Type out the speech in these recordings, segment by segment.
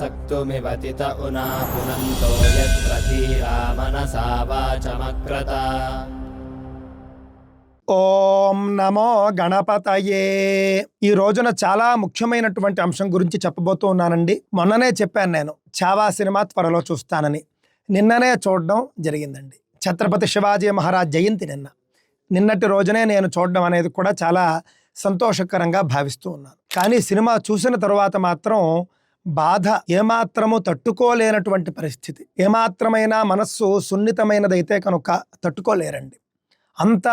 सक्तुमिवतित उना पुनन्तो यत्र धीरा मनसा वाचमक्रता ఓం నమో గణపతయే ఈ రోజున చాలా ముఖ్యమైనటువంటి అంశం గురించి చెప్పబోతూ ఉన్నానండి మొన్ననే చెప్పాను నేను చావా సినిమా త్వరలో చూస్తానని నిన్ననే చూడడం జరిగిందండి ఛత్రపతి శివాజీ మహారాజ్ జయంతి నిన్న నిన్నటి రోజునే నేను చూడడం అనేది కూడా చాలా సంతోషకరంగా భావిస్తూ ఉన్నాను కానీ సినిమా చూసిన తరువాత మాత్రం బాధ ఏమాత్రము తట్టుకోలేనటువంటి పరిస్థితి. ఏమాత్రమైనా మనస్సు సున్నితమైనదైతే కనుక తట్టుకోలేరండి. అంత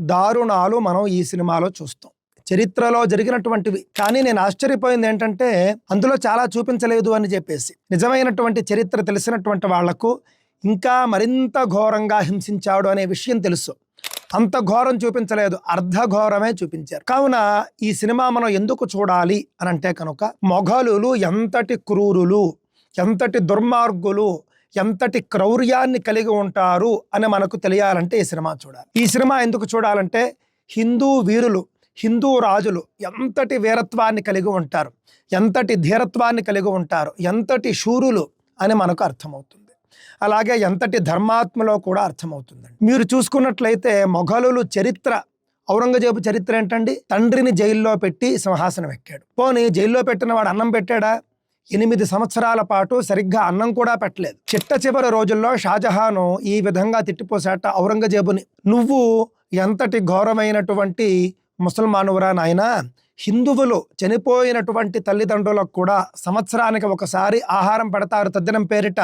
దారుణాలు మనం ఈ సినిమాలో చూస్తాం. చరిత్రలో జరిగినటువంటివి. కానీ నేను ఆశ్చర్యపోయింది ఏంటంటే అందులో చాలా చూపించలేదు అని చెప్పేసి. నిజమైనటువంటి చరిత్ర తెలిసినటువంటి వాళ్ళకు ఇంకా మరింత ఘోరంగా హింసించాడు అనే విషయం తెలుసు. అంత ఘోరం చూపించలేదు అర్ధఘోరమే చూపించారు. కావున ఈ సినిమా మనం ఎందుకు చూడాలి అని అంటే కనుక మొఘలులు ఎంతటి క్రూరులు ఎంతటి దుర్మార్గులు ఎంతటి క్రౌర్యాన్ని కలిగి ఉంటారు అని మనకు తెలియాలంటే ఈ సినిమా చూడాలి. ఈ సినిమా ఎందుకు చూడాలంటే హిందూ వీరులు హిందూ రాజులు ఎంతటి వీరత్వాన్ని కలిగి ఉంటారు ఎంతటి ధీరత్వాన్ని కలిగి ఉంటారు ఎంతటి శూరులు అని మనకు అర్థమవుతుంది. అలాగే ఎంతటి ధర్మాత్మలో కూడా అర్థమవుతుందండి. మీరు చూసుకున్నట్లయితే మొఘలులు చరిత్ర ఔరంగజేబు చరిత్ర ఏంటండి? తండ్రిని జైల్లో పెట్టి సింహాసనం ఎక్కాడు. పోనీ జైల్లో పెట్టిన వాడు అన్నం పెట్టాడా? ఎనిమిది సంవత్సరాల పాటు సరిగ్గా అన్నం కూడా పెట్టలేదు. చిట్ట చివరి రోజుల్లో షాజహాను ఈ విధంగా తిట్టిపోసాట ఔరంగజేబుని. నువ్వు ఎంతటి ఘోరమైనటువంటి ముసల్మానువురా నాయన! హిందువులు చనిపోయినటువంటి తల్లిదండ్రులకు కూడా సంవత్సరానికి ఒకసారి ఆహారం పెడతారు తద్దినం పేరిట.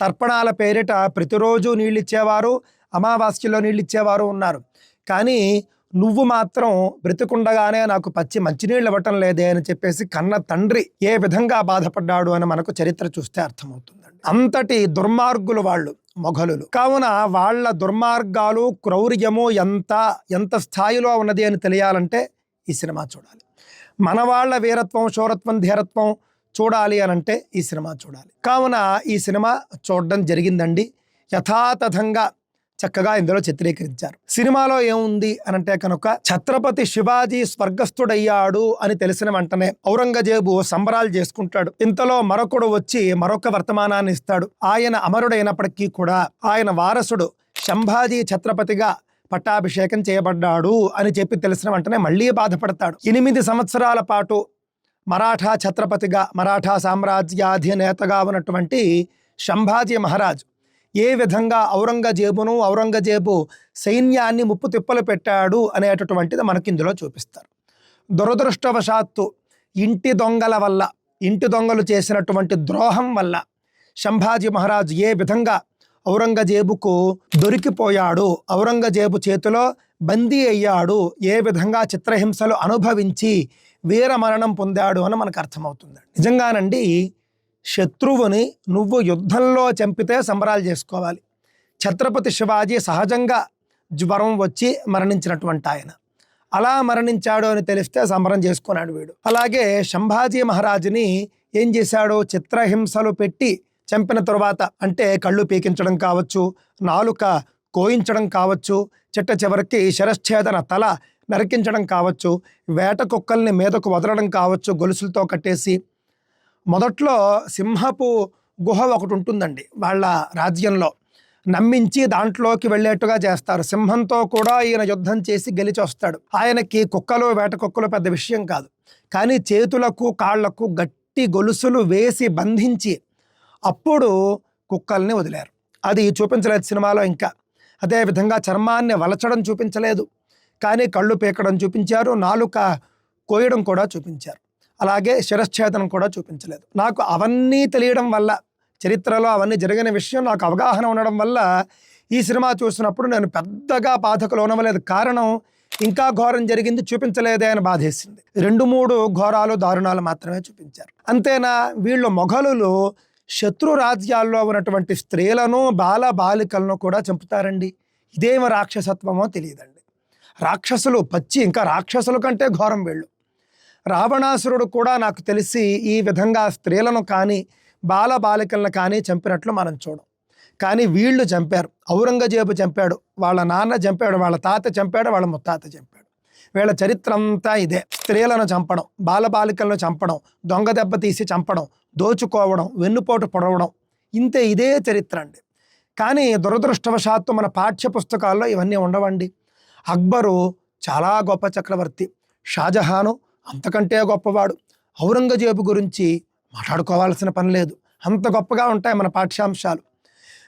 తర్పణాల పేరిట ప్రతిరోజు నీళ్ళు ఇచ్చేవారు అమావాస్యలో నీళ్ళు ఇచ్చేవారు ఉన్నారు. కానీ నువ్వు మాత్రం బ్రతికుండగానే నాకు పచ్చి మంచినీళ్ళు ఇవ్వటం లేదే అని చెప్పేసి కన్న తండ్రి ఏ విధంగా బాధపడ్డాడు అని మనకు చరిత్ర చూస్తే అర్థమవుతుందండి. అంతటి దుర్మార్గులు వాళ్ళు మొఘలులు. కావున వాళ్ళ దుర్మార్గాలు క్రౌర్యము ఎంత ఎంత స్థాయిలో ఉన్నది అని తెలియాలంటే ఈ సినిమా చూడాలి. మన వాళ్ళ వీరత్వం శౌరత్వం ధీరత్వం చూడాలి అని అంటే ఈ సినిమా చూడాలి. కావున ఈ సినిమా చూడడం జరిగిందండి. యథాతథంగా చక్కగా ఇందులో చిత్రీకరించారు. సినిమాలో ఏముంది అనంటే కనుక ఛత్రపతి శివాజీ స్వర్గస్థుడయ్యాడు అని తెలిసిన వెంటనే ఔరంగజేబు సంబరాలు చేసుకుంటాడు. ఇంతలో మరొకడు వచ్చి మరొక వర్తమానాన్ని ఇస్తాడు. ఆయన అమరుడైనప్పటికీ కూడా ఆయన వారసుడు శంభాజీ ఛత్రపతిగా పట్టాభిషేకం చేయబడ్డాడు అని చెప్పి తెలిసిన వెంటనే మళ్ళీ బాధపడతాడు. ఎనిమిది సంవత్సరాల పాటు మరాఠా ఛత్రపతిగా మరాఠా సామ్రాజ్యాధినేతగా ఉన్నటువంటి శంభాజీ మహారాజ్ ఏ విధంగా ఔరంగజేబును ఔరంగజేబు సైన్యాన్ని ముప్పు తిప్పలు పెట్టాడు అనేటటువంటిది మనకి ఇందులో చూపిస్తారు. దురదృష్టవశాత్తు ఇంటి దొంగల వల్ల ఇంటి దొంగలు చేసినటువంటి ద్రోహం వల్ల శంభాజీ మహారాజ్ ఏ విధంగా ఔరంగజేబుకు దొరికిపోయాడు ఔరంగజేబు చేతిలో బందీ అయ్యాడు ఏ విధంగా చిత్రహింసలు అనుభవించి వీరమరణం పొందాడు అని మనకు అర్థమవుతుంది నిజంగానండి శత్రువుని నువ్వు యుద్ధంలో చంపితే సంబరాలు చేసుకోవాలి. ఛత్రపతి శివాజీ సహజంగా జ్వరం వచ్చి మరణించినటువంటి ఆయన. అలా మరణించాడు అని తెలిస్తే సంబరం చేసుకున్నాడు వీడు. అలాగే శంభాజీ మహారాజుని ఏం చేశాడు? చిత్రహింసలు పెట్టి చంపిన తరువాత అంటే కళ్ళు పీకించడం కావచ్చు నాలుక కోయించడం కావచ్చు చిట్ట చివరికి శిరశ్ఛేదన తల నరికించడం కావచ్చు వేట కుక్కల్ని మీదకు వదలడం కావచ్చు గొలుసులతో కట్టేసి. మొదట్లో సింహపు గుహ ఒకటి ఉంటుందండి వాళ్ళ రాజ్యంలో. నమ్మించి దాంట్లోకి వెళ్ళేట్టుగా చేస్తారు. సింహంతో కూడా ఈయన యుద్ధం చేసి గెలిచి వస్తాడు. ఆయనకి కుక్కలు వేట కుక్కలు పెద్ద విషయం కాదు. కానీ చేతులకు కాళ్ళకు గట్టి గొలుసులు వేసి బంధించి అప్పుడు కుక్కల్ని వదిలారు. అది చూపించలేదు సినిమాలో ఇంకా. అదేవిధంగా చర్మాన్ని వలచడం చూపించలేదు. కానీ కళ్ళు పీకడం చూపించారు నాలుక కోయడం కూడా చూపించారు. అలాగే శిరశ్ఛేదనం కూడా చూపించలేదు. నాకు అవన్నీ తెలియడం వల్ల చరిత్రలో అవన్నీ జరిగిన విషయం నాకు అవగాహన ఉండడం వల్ల ఈ సినిమా చూసినప్పుడు నేను పెద్దగా బాధకు లోనవలేదు కారణం ఇంకా ఘోరం జరిగింది చూపించలేదే అని బాధేసింది. రెండు మూడు ఘోరాలు దారుణాలు మాత్రమే చూపించారు. అంతేనా? వీళ్ళు మొఘలులు శత్రు రాజ్యాల్లో ఉన్నటువంటి స్త్రీలను బాల బాలికలను కూడా చంపుతారండి. ఇదేమి రాక్షసత్వమో తెలియదండి. రాక్షసులు పచ్చి ఇంకా రాక్షసుల కంటే ఘోరం వీళ్ళు. రావణాసురుడు కూడా నాకు తెలిసి ఈ విధంగా స్త్రీలను కానీ బాల బాలికలను కానీ చంపినట్లు మనం చూడం. కానీ వీళ్ళు చంపారు. ఔరంగజేబు చంపాడు వాళ్ళ నాన్న చంపాడు వాళ్ళ తాత చంపాడు వాళ్ళ ముత్తాత చంపాడు. వీళ్ళ చరిత్ర అంతా ఇదే. స్త్రీలను చంపడం బాలబాలికలను చంపడం దొంగ దెబ్బ తీసి చంపడం దోచుకోవడం వెన్నుపోటు పొడవడం ఇంతే ఇదే చరిత్ర అండి. కానీ దురదృష్టవశాత్తు మన పాఠ్య పుస్తకాల్లో ఇవన్నీ ఉండవండి. అక్బరు చాలా గొప్ప చక్రవర్తి. షాజహాను అంతకంటే గొప్పవాడు. ఔరంగజేబు గురించి మాట్లాడుకోవాల్సిన పని లేదు. అంత గొప్పగా ఉంటాయి మన పాఠ్యాంశాలు.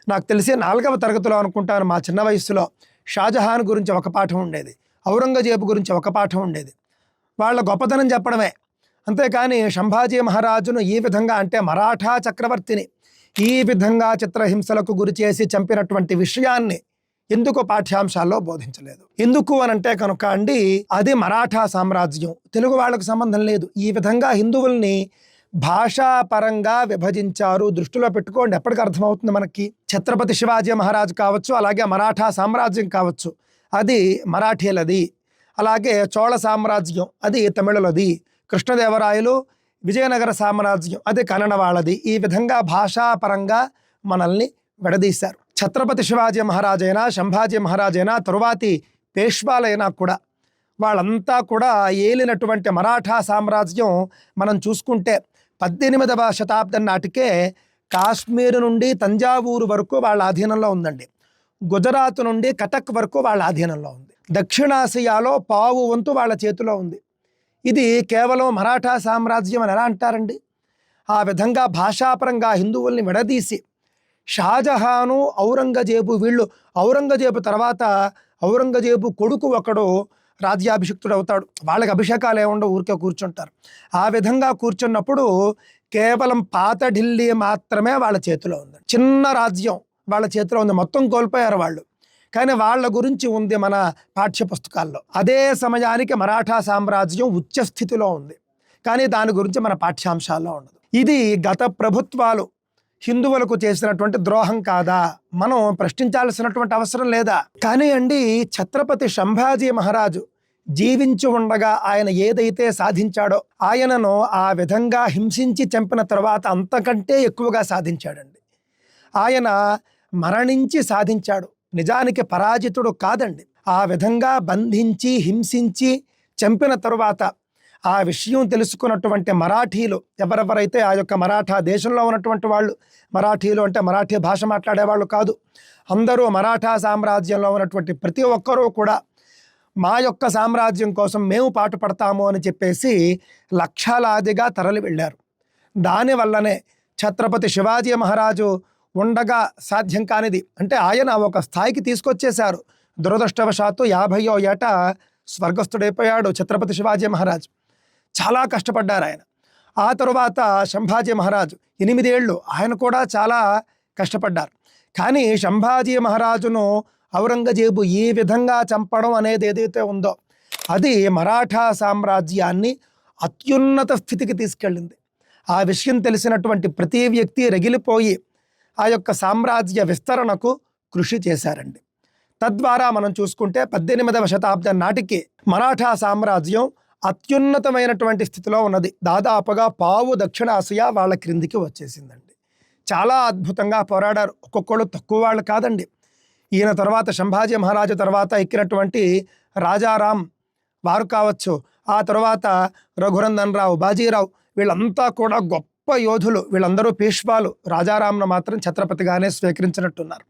నాకు తెలిసి నాలుగవ తరగతిలో అనుకుంటాను మా చిన్న వయసులో షాజహాన్ గురించి ఒక పాఠం ఉండేది. ఔరంగజేబు గురించి ఒక పాఠం ఉండేది. వాళ్ళ గొప్పతనం చెప్పడమే. అంతేకాని సంభాజీ మహారాజును ఈ విధంగా అంటే మరాఠా చక్రవర్తిని ఈ విధంగా చిత్రహింసలకు గురి చేసి చంపినటువంటి విషయాన్ని ఎందుకు పాఠ్యాంశాల్లో బోధించలేదు? ఎందుకు అని అంటే కనుక అండి అది మరాఠా సామ్రాజ్యం. తెలుగు వాళ్ళకు సంబంధం లేదు. ఈ విధంగా హిందువుల్ని భాషాపరంగా విభజించారు. దృష్టిలో పెట్టుకోండి ఎప్పటికి అర్థమవుతుంది మనకి? ఛత్రపతి శివాజీ మహారాజు కావచ్చు అలాగే మరాఠా సామ్రాజ్యం కావచ్చు. అది మరాఠీలది. అలాగే చోళ సామ్రాజ్యం అది తమిళులది. కృష్ణదేవరాయలు విజయనగర సామ్రాజ్యం అది కన్నడ వాళ్ళది. ఈ విధంగా భాషాపరంగా మనల్ని విడదీశారు. ఛత్రపతి శివాజీ మహారాజైనా సంభాజీ మహారాజైనా తరువాతి పేష్వాలైనా కూడా వాళ్ళంతా కూడా ఏలినటువంటి మరాఠా సామ్రాజ్యం మనం చూసుకుంటే పద్దెనిమిదవ శతాబ్దం నాటికే కాశ్మీర్ నుండి తంజావూరు వరకు వాళ్ళ ఆధీనంలో ఉందండి. గుజరాత్ నుండి కటక్ వరకు వాళ్ళ ఆధీనంలో ఉంది. దక్షిణాసియాలో పావు వంతు వాళ్ళ చేతిలో ఉంది. ఇది కేవలం మరాఠా సామ్రాజ్యం అని ఎలా అంటారండి? ఆ విధంగా భాషాపరంగా హిందువుల్ని విడదీసి షాజహాను ఔరంగజేబు వీళ్ళు ఔరంగజేబు తర్వాత ఔరంగజేబు కొడుకు ఒకడు రాజ్యాభిషిక్తుడు అవుతాడు. వాళ్ళకి అభిషేకాలు ఏముండవు ఊరికే కూర్చుంటారు. ఆ విధంగా కూర్చున్నప్పుడు కేవలం పాత ఢిల్లీ మాత్రమే వాళ్ళ చేతిలో ఉంది. చిన్న రాజ్యం వాళ్ళ చేతిలో ఉంది. మొత్తం కోల్పోయారు వాళ్ళు. కానీ వాళ్ళ గురించి ఉంది మన పాఠ్య పుస్తకాల్లో అదే సమయానికి మరాఠా సామ్రాజ్యం ఉచ్చస్థితిలో ఉంది. కానీ దాని గురించి మన పాఠ్యాంశాల్లో ఉండదు. ఇది గత ప్రభుత్వాలు హిందువులకు చేసినటువంటి ద్రోహం కాదా? మనం ప్రశ్నించాల్సినటువంటి అవసరం లేదా? కానీ అండి ఛత్రపతి సంభాజీ మహారాజు జీవించి ఉండగా ఆయన ఏదైతే సాధించాడో ఆయనను ఆ విధంగా హింసించి చంపిన తర్వాత అంతకంటే ఎక్కువగా సాధించాడండి. ఆయన మరణించి సాధించాడు. నిజానికి పరాజితుడు కాదండి. ఆ విధంగా బంధించి హింసించి చంపిన తరువాత ఆ విషయం తెలుసుకున్నటువంటి మరాఠీలు ఎవరెవరైతే ఆ యొక్క మరాఠా దేశంలో ఉన్నటువంటి వాళ్ళు మరాఠీలు అంటే మరాఠీ భాష మాట్లాడేవాళ్ళు కాదు అందరూ మరాఠా సామ్రాజ్యంలో ఉన్నటువంటి ప్రతి ఒక్కరూ కూడా మా యొక్క సామ్రాజ్యం కోసం మేము పాటుపడతాము అని చెప్పేసి లక్షలాదిగా తరలి వెళ్ళారు దానివల్లనే ఛత్రపతి శివాజీ మహారాజు ఉండగా సాధ్యం కానిది. అంటే ఆయన ఒక స్థాయికి తీసుకొచ్చేశారు. దురదృష్టవశాత్తు యాభయో ఏట స్వర్గస్థుడైపోయాడు ఛత్రపతి శివాజీ మహారాజు. చాలా కష్టపడ్డారు ఆయన. ఆ తరువాత సంభాజీ మహారాజు ఎనిమిదేళ్ళు ఆయన కూడా చాలా కష్టపడ్డారు. కానీ సంభాజీ మహారాజును ఔరంగజేబు ఈ విధంగా చంపడం అనేది ఏదైతే ఉందో అది మరాఠా సామ్రాజ్యాన్ని అత్యున్నత స్థితికి తీసుకెళ్ళింది. ఆ విషయం తెలిసినటువంటి ప్రతి వ్యక్తి రగిలిపోయి ఆ యొక్క సామ్రాజ్య విస్తరణకు కృషి చేశారండి. తద్వారా మనం చూసుకుంటే పద్దెనిమిదవ శతాబ్దం నాటికి మరాఠా సామ్రాజ్యం అత్యున్నతమైనటువంటి స్థితిలో ఉన్నది. దాదాపుగా పావు దక్షిణాసియా వాళ్ళ క్రిందికి వచ్చేసిందండి. చాలా అద్భుతంగా పోరాడారు. ఒక్కొక్కళ్ళు తక్కువ వాళ్ళు కాదండి. ఈయన తర్వాత సంభాజీ మహారాజు తర్వాత ఎక్కినటువంటి రాజారాం వారు కావచ్చు ఆ తర్వాత రఘురందన్ రావు బాజీరావు వీళ్ళంతా కూడా గొప్ప యోధులు వీళ్ళందరూ పేష్వాలు రాజారాంను మాత్రం ఛత్రపతిగానే స్వీకరించినట్టున్నారు.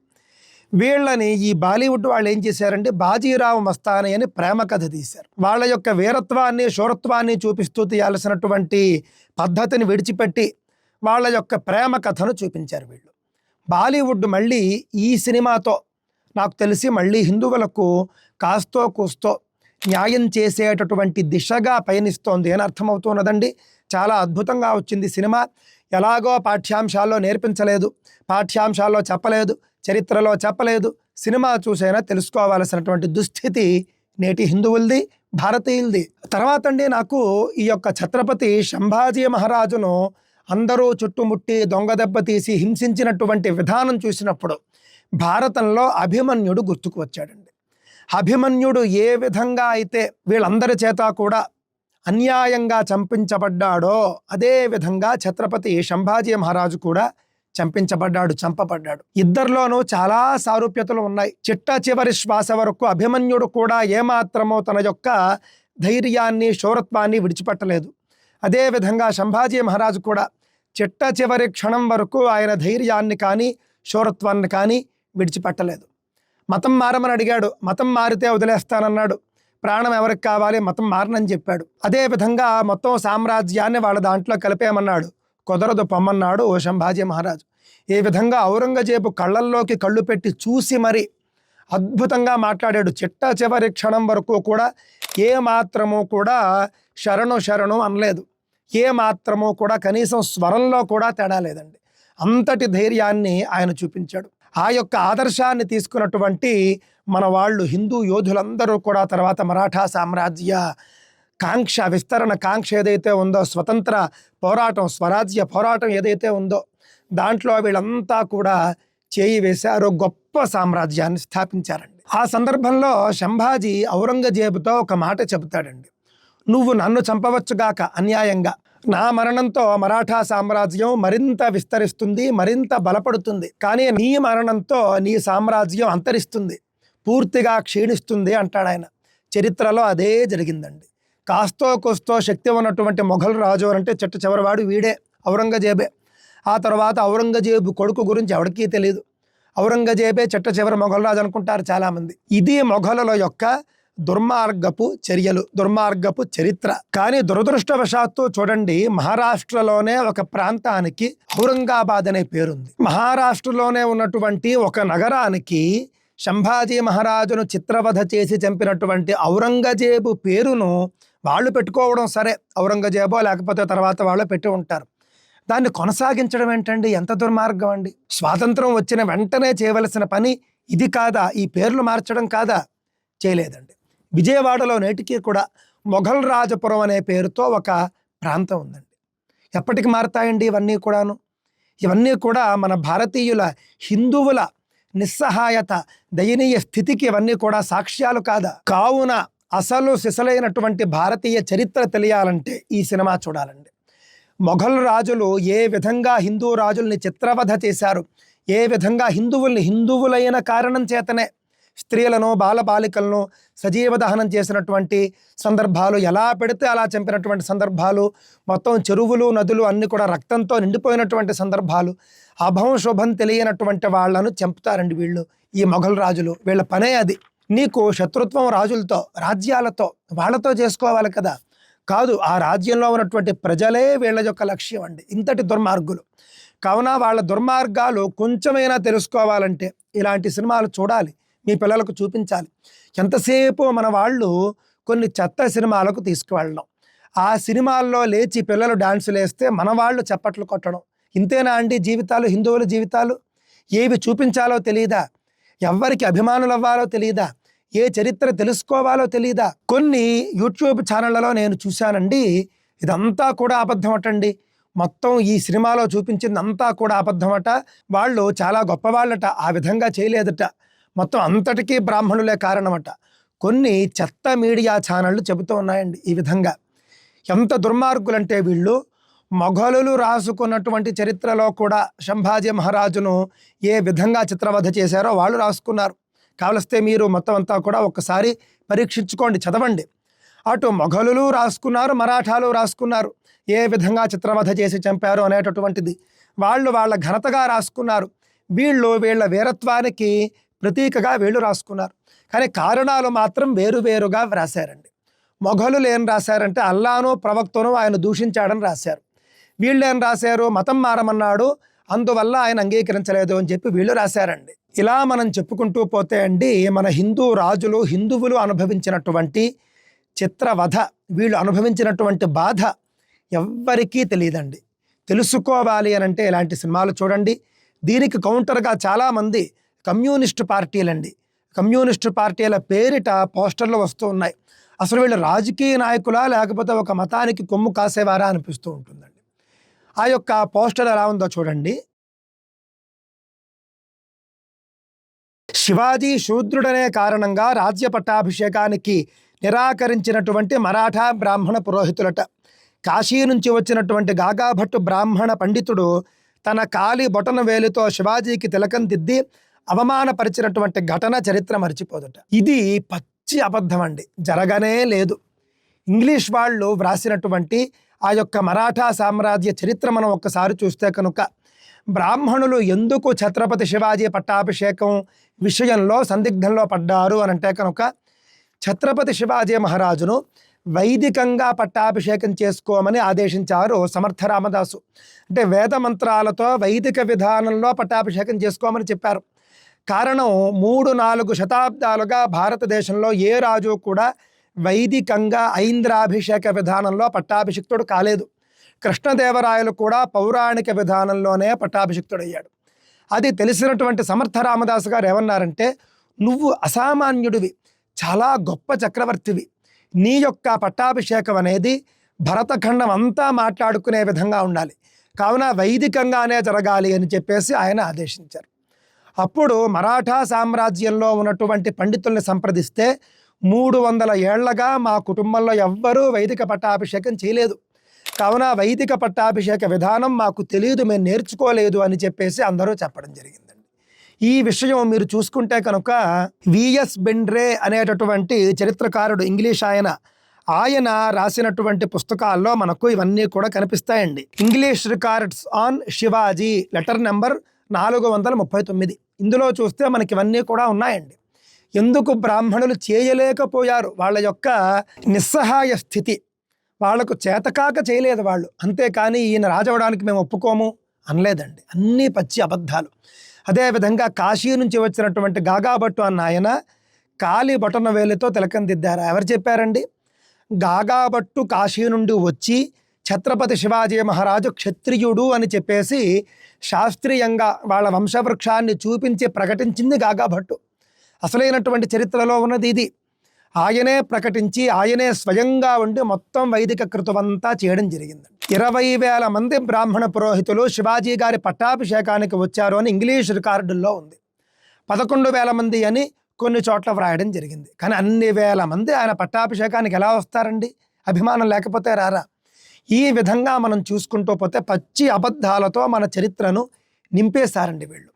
వీళ్ళని ఈ బాలీవుడ్ వాళ్ళు ఏం చేశారంటే బాజీరావు మస్తాని అని ప్రేమ కథ తీశారు. వాళ్ళ యొక్క వీరత్వాన్ని శూరత్వాన్ని చూపిస్తూ తీయాల్సినటువంటి పద్ధతిని విడిచిపెట్టి వాళ్ళ యొక్క ప్రేమ కథను చూపించారు వీళ్ళు. బాలీవుడ్ మళ్ళీ ఈ సినిమాతో నాకు తెలిసి మళ్ళీ హిందువులకు కాస్తో కూస్తో న్యాయం చేసేటటువంటి దిశగా పయనిస్తోంది అని అర్థమవుతున్నదండి. చాలా అద్భుతంగా వచ్చింది సినిమా. ఎలాగో పాఠ్యాంశాల్లో నేర్పించలేదు పాఠ్యాంశాల్లో చెప్పలేదు చరిత్రలో చెప్పలేదు సినిమా చూసైనా తెలుసుకోవాల్సినటువంటి దుస్థితి నేటి హిందువులది భారతీయులది. తర్వాత అండి నాకు ఈ యొక్క ఛత్రపతి సంభాజీ మహారాజును అందరూ చుట్టుముట్టి దొంగ దెబ్బ తీసి హింసించినటువంటి విధానం చూసినప్పుడు భారతంలో అభిమన్యుడు గుర్తుకు వచ్చాడండి. అభిమన్యుడు ఏ విధంగా అయితే వీళ్ళందరి చేత కూడా అన్యాయంగా చంపించబడ్డాడో అదేవిధంగా ఛత్రపతి సంభాజీ మహారాజు కూడా చంపించబడ్డాడు చంపబడ్డాడు. ఇద్దరిలోనూ చాలా సారూప్యతలు ఉన్నాయి. చిట్ట చివరి శ్వాస వరకు అభిమన్యుడు కూడా ఏమాత్రమో తన యొక్క ధైర్యాన్ని శౌరత్వాన్ని విడిచిపెట్టలేదు. అదేవిధంగా సంభాజీ మహారాజు కూడా చిట్ట చివరి క్షణం వరకు ఆయన ధైర్యాన్ని కానీ శౌరత్వాన్ని కానీ విడిచిపెట్టలేదు. మతం మారమని అడిగాడు. మతం మారితే వదిలేస్తానన్నాడు. ప్రాణం ఎవరికి కావాలి మతం మారనని చెప్పాడు. అదే విధంగా మొత్తం సామ్రాజ్యాన్ని వాళ్ళ దాంట్లో కలిపేయమన్నాడు. కుదరదు పొమ్మన్నాడు శంభాజీ సంభాజీ మహారాజు. ఈ విధంగా ఔరంగజేబు కళ్ళల్లోకి కళ్ళు పెట్టి చూసి మరి అద్భుతంగా మాట్లాడాడు. చిట్ట చివరి క్షణం వరకు కూడా ఏ మాత్రము కూడా శరణు శరణు అనలేదు. ఏ మాత్రము కూడా కనీసం స్వరంలో కూడా తేడా లేదండి. అంతటి ధైర్యాన్ని ఆయన చూపించాడు. ఆ యొక్క ఆదర్శాన్ని తీసుకున్నటువంటి మన వాళ్ళు హిందూ యోధులందరూ కూడా తర్వాత మరాఠా సామ్రాజ్య కాంక్ష విస్తరణ కాంక్ష ఏదైతే ఉందో స్వతంత్ర పోరాటం స్వరాజ్య పోరాటం ఏదైతే ఉందో దాంట్లో వీళ్ళంతా కూడా చేయి వేశారు గొప్ప సామ్రాజ్యాన్ని స్థాపించారండి. ఆ సందర్భంలో శంభాజీ ఔరంగజేబుతో ఒక మాట చెబుతాడండి. నువ్వు నన్ను చంపవచ్చుగాక అన్యాయంగా. నా మరణంతో మరాఠా సామ్రాజ్యం మరింత విస్తరిస్తుంది మరింత బలపడుతుంది. కానీ నీ మరణంతో నీ సామ్రాజ్యం అంతరిస్తుంది. పూర్తిగా క్షీణిస్తుంది అంటాడు ఆయన. చరిత్రలో అదే జరిగిందండి. కాస్తో కోస్తో శక్తి ఉన్నటువంటి మొఘల్ రాజు అంటే చెట్టు చివరివాడు వీడే ఔరంగజేబే. ఆ తర్వాత ఔరంగజేబు కొడుకు గురించి ఎవరికీ తెలియదు ఔరంగజేబే చెట్ట చివరి మొఘల్ రాజు అనుకుంటారు చాలామంది. ఇది మొఘలుల యొక్క దుర్మార్గపు చర్యలు దుర్మార్గపు చరిత్ర. కానీ దురదృష్టవశాత్తు చూడండి మహారాష్ట్రలోనే ఒక ప్రాంతానికి ఔరంగాబాద్ అనే పేరుంది. మహారాష్ట్రలోనే ఉన్నటువంటి ఒక నగరానికి సంభాజీ మహారాజును చిత్రవధ చేసి చంపినటువంటి ఔరంగజేబు పేరును వాళ్ళు పెట్టుకోవడం సరే ఔరంగజేబో లేకపోతే తర్వాత వాళ్ళు పెట్టి ఉంటారు. దాన్ని కొనసాగించడం ఏంటండి? ఎంత దుర్మార్గం అండి? స్వాతంత్రం వచ్చిన వెంటనే చేయవలసిన పని ఇది కాదా? ఈ పేర్లు మార్చడం కాదా? చేయలేదండి. విజయవాడలో నేటికి కూడా మొఘల్ రాజపురం అనే పేరుతో ఒక ప్రాంతం ఉందండి. ఎప్పటికి మారతాయండి ఇవన్నీ కూడాను? ఇవన్నీ కూడా మన భారతీయుల హిందువుల నిస్సహాయత దయనీయ స్థితికి ఇవన్నీ కూడా సాక్ష్యాలు కాదా? కావున అసలు సిసలైనటువంటి భారతీయ చరిత్ర తెలియాలంటే ఈ సినిమా చూడాలండి. మొఘల్ రాజులు ఏ విధంగా హిందూ రాజుల్ని చిత్రవధ చేశారు? ఏ విధంగా హిందువుల్ని హిందువులైన కారణం చేతనే స్త్రీలను బాలబాలికలను సజీవ దహనం చేసినటువంటి సందర్భాలు ఎలా పెడితే అలా చంపినటువంటి సందర్భాలు మొత్తం చెరువులు నదులు అన్నీ కూడా రక్తంతో నిండిపోయినటువంటి సందర్భాలు అభం శుభం తెలియనటువంటి వాళ్ళను చంపుతారండి వీళ్ళు ఈ మొఘల్ రాజులు. వీళ్ళ పనే అది. నీకు శత్రుత్వం రాజులతో రాజ్యాలతో వాళ్ళతో చేసుకోవాలి కదా. కాదు ఆ రాజ్యంలో ఉన్నటువంటి ప్రజలే వీళ్ళ యొక్క లక్ష్యం అండి. ఇంతటి దుర్మార్గులు. కావున వాళ్ళ దుర్మార్గాలు కొంచెమైనా తెలుసుకోవాలంటే ఇలాంటి సినిమాలు చూడాలి. మీ పిల్లలకు చూపించాలి. ఎంతసేపు మన వాళ్ళు కొన్ని చెత్త సినిమాలకు తీసుకువెళ్ళడం. ఆ సినిమాల్లో లేచి పిల్లలు డాన్సులు వేస్తే మన వాళ్ళు చప్పట్లు కొట్టడం. ఇంతేనా అండి జీవితాలు హిందువుల జీవితాలు? ఏవి చూపించాలో తెలియదా ఎవరికి అభిమానులు అవ్వాలో తెలియదా ఏ చరిత్ర తెలుసుకోవాలో తెలియదా కొన్ని యూట్యూబ్ ఛానళ్ళలో నేను చూశానండి. ఇదంతా కూడా అబద్ధం అటండి మొత్తం ఈ సినిమాలో చూపించింది అంతా కూడా అబద్ధమట. వాళ్ళు చాలా గొప్పవాళ్ళట. ఆ విధంగా చేయలేదట. మొత్తం అంతటికీ బ్రాహ్మణులే కారణమట. కొన్ని చెత్త మీడియా ఛానళ్ళు చెబుతూ ఉన్నాయండి ఈ విధంగా. ఎంత దుర్మార్గులంటే వీళ్ళు మొఘలులు రాసుకున్నటువంటి చరిత్రలో కూడా సంభాజీ మహారాజును ఏ విధంగా చిత్రవధ చేశారో వాళ్ళు రాసుకున్నారు. కావలిస్తే మీరు మొత్తం అంతా కూడా ఒక్కసారి పరీక్షించుకోండి చదవండి. అటు మొఘలులు రాసుకున్నారు మరాఠాలు రాసుకున్నారు. ఏ విధంగా చిత్రవధ చేసి చంపారు అనేటటువంటిది. వాళ్ళు వాళ్ళ ఘనతగా రాసుకున్నారు. వీళ్ళు వీళ్ళ వీరత్వానికి ప్రతీకగా వీళ్ళు రాసుకున్నారు. కానీ కారణాలు మాత్రం వేరువేరుగా వ్రాసారండి మొఘలులు ఏం రాశారంటే అల్లాను ప్రవక్తను ఆయన దూషించాడని రాశారు. వీళ్ళు ఏం రాశారు? మతం మారమన్నాడు. అందువల్ల ఆయన అంగీకరించలేదు అని చెప్పి వీళ్ళు రాశారండి. ఇలా మనం చెప్పుకుంటూ పోతే అండి మన హిందూ రాజులు హిందువులు అనుభవించినటువంటి చిత్రవధ వీళ్ళు అనుభవించినటువంటి బాధ ఎవ్వరికీ తెలియదండి. తెలుసుకోవాలి అని అంటే ఇలాంటి సినిమాలు చూడండి. దీనికి కౌంటర్గా చాలామంది కమ్యూనిస్టు పార్టీలండి. కమ్యూనిస్టు పార్టీల పేరిట పోస్టర్లు వస్తూ ఉన్నాయి. అసలు వీళ్ళు రాజకీయ నాయకులా లేకపోతే ఒక మతానికి కొమ్ము కాసేవారా అనిపిస్తూ ఉంటుందండి. ఆ యొక్క పోస్టర్ ఎలా ఉందో చూడండి. శివాజీ శూద్రుడనే కారణంగా రాజ్య పట్టాభిషేకానికి నిరాకరించినటువంటి మరాఠా బ్రాహ్మణ పురోహితులట. కాశీ నుంచి వచ్చినటువంటి గాగాభట్టు బ్రాహ్మణ పండితుడు తన కాలి బొటన వేలుతో శివాజీకి తిలకం దిద్ది అవమానపరిచినటువంటి ఘటన చరిత్ర మర్చిపోదుట. ఇది పచ్చి అబద్ధం అండి. జరగనే లేదు. ఇంగ్లీష్ వాళ్ళు వ్రాసినటువంటి ఆ యొక్క మరాఠా సామ్రాజ్య చరిత్ర మనం ఒక్కసారి చూస్తే కనుక బ్రాహ్మణులు ఎందుకు ఛత్రపతి శివాజీ పట్టాభిషేకం విషయంలో సందిగ్ధంలో పడ్డారు అని అంటే కనుక ఛత్రపతి శివాజీ మహారాజును వైదికంగా పట్టాభిషేకం చేసుకోమని ఆదేశించారు సమర్థ రామదాసు అంటే వేద మంత్రాలతో వైదిక విధానంలో పట్టాభిషేకం చేసుకోమని చెప్పారు. కారణం మూడు నాలుగు శతాబ్దాలుగా భారతదేశంలో ఏ రాజు కూడా వైదికంగా ఐంద్రాభిషేక విధానంలో పట్టాభిషిక్తుడు కాలేదు. కృష్ణదేవరాయలు కూడా పౌరాణిక విధానంలోనే పట్టాభిషిక్తుడయ్యాడు. అది తెలిసినటువంటి సమర్థ రామదాసు గారు ఏమన్నారంటే నువ్వు అసామాన్యుడివి చాలా గొప్ప చక్రవర్తివి. నీ యొక్క పట్టాభిషేకం అనేది భరతఖండం అంతా మాట్లాడుకునే విధంగా ఉండాలి. కావున వైదికంగానే జరగాలి అని చెప్పేసి ఆయన ఆదేశించారు. అప్పుడు మరాఠా సామ్రాజ్యంలో ఉన్నటువంటి పండితుల్ని సంప్రదిస్తే మూడు వందల ఏళ్ళగా మా కుటుంబంలో ఎవ్వరూ వైదిక పట్టాభిషేకం చేయలేదు. కావున వైదిక పట్టాభిషేక విధానం మాకు తెలియదు మేము నేర్చుకోలేదు అని చెప్పేసి అందరూ చెప్పడం జరిగిందండి. ఈ విషయం మీరు చూసుకుంటే కనుక విఎస్ బెండ్రే అనేటటువంటి చరిత్రకారుడు ఇంగ్లీష్ ఆయన ఆయన రాసినటువంటి పుస్తకాల్లో మనకు ఇవన్నీ కూడా కనిపిస్తాయండి. English records on Shivaji letter number నాలుగు వందల ముప్పై తొమ్మిది. ఇందులో చూస్తే మనకి ఇవన్నీ కూడా ఉన్నాయండి. ఎందుకు బ్రాహ్మణులు చేయలేకపోయారు? వాళ్ళ యొక్క నిస్సహాయ స్థితి. వాళ్ళకు చేతకాక చేయలేదు వాళ్ళు. అంతేకాని ఈయన రాజవడానికి మేము ఒప్పుకోము అనలేదండి. అన్నీ పచ్చి అబద్ధాలు. అదేవిధంగా కాశీ నుంచి వచ్చినటువంటి గాగాభట్టు అన్న ఆయన కాలి బొటన వేలితో తిలకం దిద్దారు? ఎవరు చెప్పారండి? గాగాభట్టు కాశీ నుండి వచ్చి ఛత్రపతి శివాజీ మహారాజు క్షత్రియుడు అని చెప్పేసి శాస్త్రీయంగా వాళ్ళ వంశవృక్షాన్ని చూపించి ప్రకటించింది గాగాభట్టు. అసలైనటువంటి చరిత్రలో ఉన్నది ఇది. ఆయనే ప్రకటించి ఆయనే స్వయంగా ఉండి మొత్తం వైదిక కృతమంతా చేయడం జరిగింది. ఇరవై వేల మంది బ్రాహ్మణ పురోహితులు శివాజీ గారి పట్టాభిషేకానికి వచ్చారు అని ఇంగ్లీష్ రికార్డుల్లో ఉంది. పదకొండు వేల మంది అని కొన్ని చోట్ల వ్రాయడం జరిగింది. కానీ అన్ని వేల మంది ఆయన పట్టాభిషేకానికి ఎలా వస్తారండి? అభిమానం లేకపోతే రారా? ఈ విధంగా మనం చూసుకుంటూ పోతే పచ్చి అబద్ధాలతో మన చరిత్రను నింపేశారండి వీళ్ళు.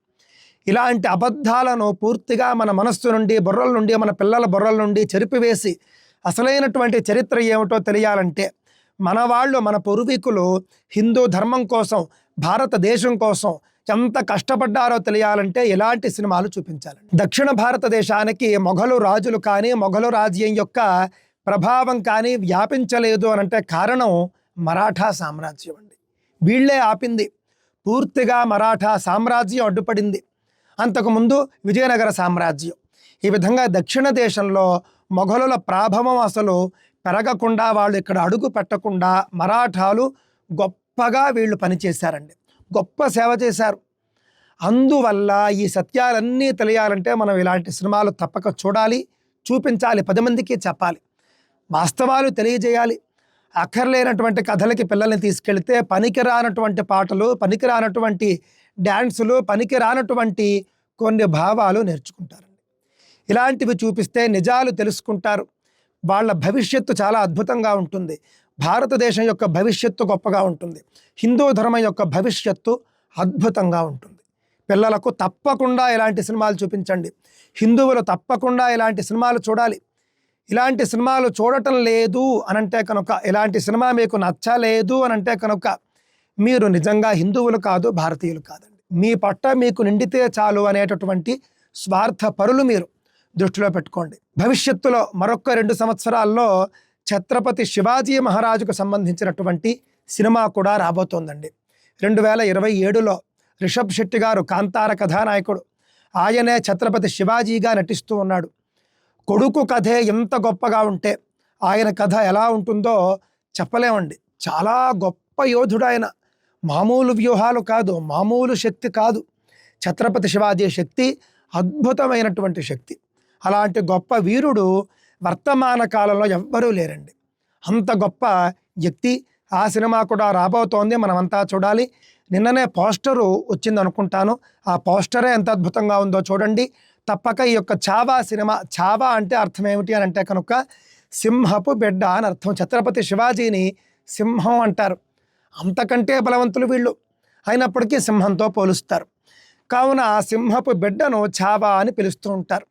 ఇలాంటి అబద్ధాలను పూర్తిగా మన మనస్సు నుండి బుర్రల నుండి మన పిల్లల బుర్రల నుండి చెరిపివేసి అసలైనటువంటి చరిత్ర ఏమిటో తెలియాలంటే మన వాళ్ళు మన పూర్వీకులు హిందూ ధర్మం కోసం భారతదేశం కోసం ఎంత కష్టపడ్డారో తెలియాలంటే ఎలాంటి సినిమాలు చూపించాలి దక్షిణ భారతదేశానికి మొఘలు రాజులు కానీ మొఘలు రాజ్యం యొక్క ప్రభావం కానీ వ్యాపించలేదు అనంటే కారణం మరాఠా సామ్రాజ్యం అండి. వీళ్ళే ఆపింది. పూర్తిగా మరాఠా సామ్రాజ్యం అడ్డుపడింది. అంతకుముందు విజయనగర సామ్రాజ్యం. ఈ విధంగా దక్షిణ దేశంలో మొఘలుల ప్రాభవం అసలు పెరగకుండా వాళ్ళు ఇక్కడ అడుగు పెట్టకుండా మరాఠాలు గొప్పగా వీళ్ళు పనిచేశారండి. గొప్ప సేవ చేశారు. అందువల్ల ఈ సత్యాలన్నీ తెలియాలంటే మనం ఇలాంటి సినిమాలు తప్పక చూడాలి చూపించాలి పది మందికి చెప్పాలి. వాస్తవాలు తెలియజేయాలి. అక్కర్లేనటువంటి కథలకి పిల్లల్ని తీసుకెళ్తే పనికిరానటువంటి పాటలు పనికిరానటువంటి డ్యాన్సులు పనికిరానటువంటి కొన్ని భావాలు నేర్చుకుంటారండి. ఇలాంటివి చూపిస్తే నిజాలు తెలుసుకుంటారు. వాళ్ళ భవిష్యత్తు చాలా అద్భుతంగా ఉంటుంది. భారతదేశం యొక్క భవిష్యత్తు గొప్పగా ఉంటుంది. హిందూ ధర్మం యొక్క భవిష్యత్తు అద్భుతంగా ఉంటుంది. పిల్లలకు తప్పకుండా ఇలాంటి సినిమాలు చూపించండి. హిందువులు తప్పకుండా ఇలాంటి సినిమాలు చూడాలి. ఇలాంటి సినిమాలు చూడటం లేదు అనంటే కనుక ఇలాంటి సినిమా మీకు నచ్చలేదు అనంటే కనుక మీరు నిజంగా హిందువులు కాదు భారతీయులు కాదండి. మీ పట్ట మీకు నిండితే చాలు అనేటటువంటి స్వార్థ పరులు మీరు దృష్టిలో పెట్టుకోండి. భవిష్యత్తులో మరొక రెండు సంవత్సరాల్లో ఛత్రపతి శివాజీ మహారాజుకు సంబంధించినటువంటి సినిమా కూడా రాబోతోందండి. రెండు వేల ఇరవై ఏడులో రిషబ్ శెట్టి గారు కాంతార కథానాయకుడు. ఆయనే ఛత్రపతి శివాజీగా నటిస్తూ ఉన్నాడు. కొడుకు కథే ఎంత గొప్పగా ఉంటే ఆయన కథ ఎలా ఉంటుందో చెప్పలేమండి. చాలా గొప్ప యోధుడు ఆయన మామూలు వ్యూహాలు కాదు మామూలు శక్తి కాదు. ఛత్రపతి శివాజీ శక్తి అద్భుతమైనటువంటి శక్తి. అలాంటి గొప్ప వీరుడు వర్తమాన కాలంలో ఎవ్వరూ లేరండి. అంత గొప్ప వ్యక్తి ఆ సినిమా కూడా రాబోతోంది మనమంతా చూడాలి. నిన్ననే పోస్టరు వచ్చింది అనుకుంటాను ఆ పోస్టరే ఎంత అద్భుతంగా ఉందో చూడండి. తప్పక ఈ యొక్క చావా సినిమా చావా అంటే అర్థం ఏమిటి అని అంటే కనుక సింహపు బిడ్డ అని అర్థం. ఛత్రపతి శివాజీని సింహం అంటారు. అంతకంటే బలవంతులు వీళ్ళు. అయినప్పటికీ సింహంతో పోలుస్తారు. కావున ఆ సింహపు బిడ్డను చావా అని పిలుస్తూ ఉంటారు.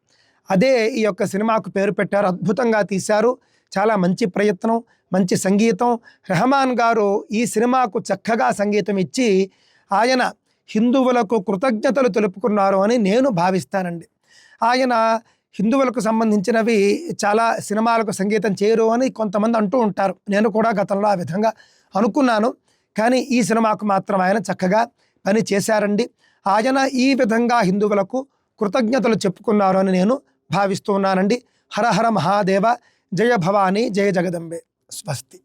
అదే ఈ యొక్క సినిమాకు పేరు పెట్టారు అద్భుతంగా తీశారు. చాలా మంచి ప్రయత్నం మంచి సంగీతం. రెహమాన్ గారు ఈ సినిమాకు చక్కగా సంగీతం ఇచ్చి ఆయన హిందువులకు కృతజ్ఞతలు తెలుపుకున్నారు అని నేను భావిస్తానండి. ఆయన హిందువులకు సంబంధించినవి చాలా సినిమాలకు సంగీతం చేయరు అని కొంతమంది అంటూ ఉంటారు. నేను కూడా గతంలో ఆ విధంగా అనుకున్నాను. కానీ ఈ సినిమాకు మాత్రం ఆయన చక్కగా పని చేశారండి. ఆయన ఈ విధంగా హిందువులకు కృతజ్ఞతలు చెప్పుకున్నారు అని నేను భావిస్తున్నానండి హరహర హర హర మహాదేవ జయ భవానీ జయ జగదంబే. స్వస్తి.